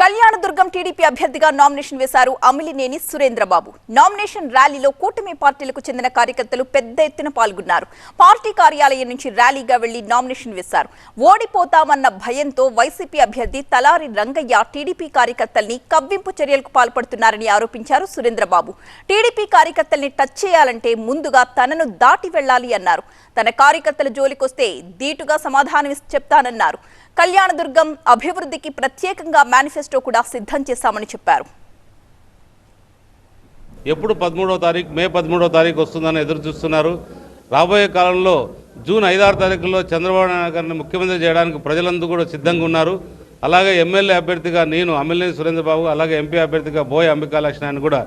Kalyandurg TDP అభ్యర్థిగా nomination వేశారు Amilineni Surendra Babu. Nomination ర్యాలీలో కూటమి పార్టీలకు చెందిన కార్యకర్తలు పెద్ద ఎత్తున పాల్గొన్నారు. పార్టీ కార్యాలయం నుంచి ర్యాలీగా వెళ్ళి నామినేషన్ వేశారు. ఓడిపోతామన్న భయంతో వైసీపీ అభ్యర్థి తలారి రంగయ్య టీడీపీ కార్యకర్తల్ని కవ్వింపు చర్యలకు పాల్పడుతున్నారని ఆరోపించారు సురేంద్రబాబు. టీడీపీ కార్యకర్తల్ని టచ్ చేయాలంటే ముందుగా తనను దాటి వెళ్ళాలి అన్నారు. తన కార్యకర్తల జోలికొస్తే ధీటుగా సమాధానం చెప్తానన్నారు. కళ్యాణదుర్గం అభివృద్ధికి ప్రత్యేకంగా మేనిఫెస్టో కూడా సిద్ధం చేశామని చెప్పారు. ఎప్పుడు పదమూడవ తారీఖు మే పదమూడవ తారీఖు వస్తుందని ఎదురు చూస్తున్నారు. రాబోయే కాలంలో జూన్ ఐదారు తారీఖులో చంద్రబాబు నాయుడు గారిని ముఖ్యమంత్రి చేయడానికి ప్రజలందరూ కూడా సిద్ధంగా ఉన్నారు. అలాగే ఎమ్మెల్యే అభ్యర్థిగా నేను అమ్మెల్యే సురేంద్రబాబు అలాగే ఎంపీ అభ్యర్థిగా బోయ్ అంబికా లక్ష్మణ్ కూడా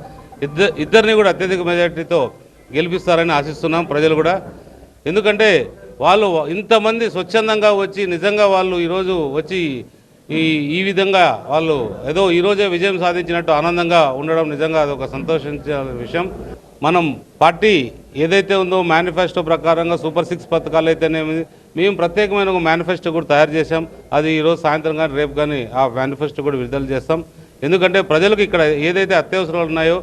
ఇద్దరు ఇద్దరిని కూడా అత్యధిక మెజార్టీతో గెలిపిస్తారని ఆశిస్తున్నాం ప్రజలు కూడా. ఎందుకంటే వాళ్ళు ఇంతమంది స్వచ్ఛందంగా వచ్చి నిజంగా వాళ్ళు ఈరోజు వచ్చి ఈ ఈ విధంగా వాళ్ళు ఏదో ఈరోజే విజయం సాధించినట్టు ఆనందంగా ఉండడం నిజంగా అదొక సంతోషించాల్సిన విషయం. మనం పార్టీ ఏదైతే ఉందో మేనిఫెస్టో ప్రకారంగా సూపర్ సిక్స్ పథకాలు అయితేనేమి మేము ప్రత్యేకమైన ఒక మేనిఫెస్టో కూడా తయారు చేసాం అది ఈరోజు సాయంత్రం కానీ రేపు కానీ ఆ మేనిఫెస్టో కూడా విడుదల చేస్తాం. ఎందుకంటే ప్రజలకు ఇక్కడ ఏదైతే అత్యవసరాలు ఉన్నాయో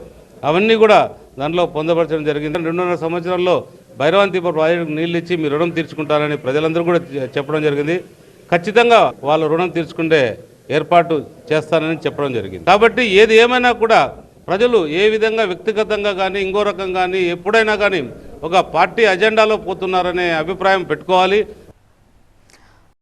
అవన్నీ కూడా దాంట్లో పొందపరచడం జరిగింది. రెండున్నర సంవత్సరాల్లో భైరవంతిపురం ప్రాజెక్టుకు నీళ్ళు ఇచ్చి మీ రుణం తీర్చుకుంటారని ప్రజలందరూ కూడా చెప్పడం జరిగింది. ఖచ్చితంగా వాళ్ళు రుణం తీర్చుకుంటే ఏర్పాటు చేస్తానని చెప్పడం జరిగింది. కాబట్టి ఏది ఏమైనా కూడా ప్రజలు ఏ విధంగా వ్యక్తిగతంగా కానీ ఇంకో రకం కానీ ఎప్పుడైనా కానీ ఒక పార్టీ అజెండాలో పోతున్నారనే అభిప్రాయం పెట్టుకోవాలి.